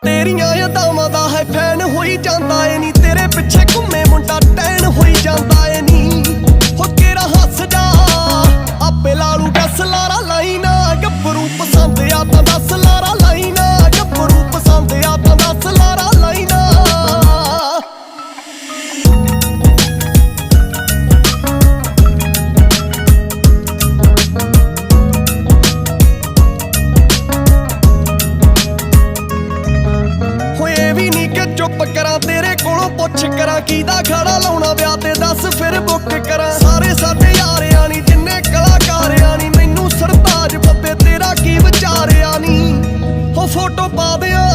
ਤੇਰੀਆਂ ਯਾਦਾਂ ਚੁੱਪ ਕਰਾਂ, ਤੇਰੇ ਕੋਲੋਂ ਪੁੱਛ ਕਰਾਂ, ਕੀਦਾ ਖੜਾ ਲਾਉਣਾ ਵਿਆਹ ਤੇ ਦੱਸ ਫਿਰ ਬੁੱਕ ਕਰਾਂ। ਸਾਰੇ ਸਾਡੇ ਯਾਰਿਆਂ ਨਹੀਂ ਜਿੰਨੇ ਕਲਾਕਾਰਿਆਂ ਨਹੀਂ ਮੈਨੂੰ ਸਰਤਾਜ ਬੱਬੇ ਤੇਰਾ ਕੀ ਵਿਚਾਰਿਆ ਨਹੀਂ ਹੋ ਫੋਟੋ ਪਾ ਦਿਆਂ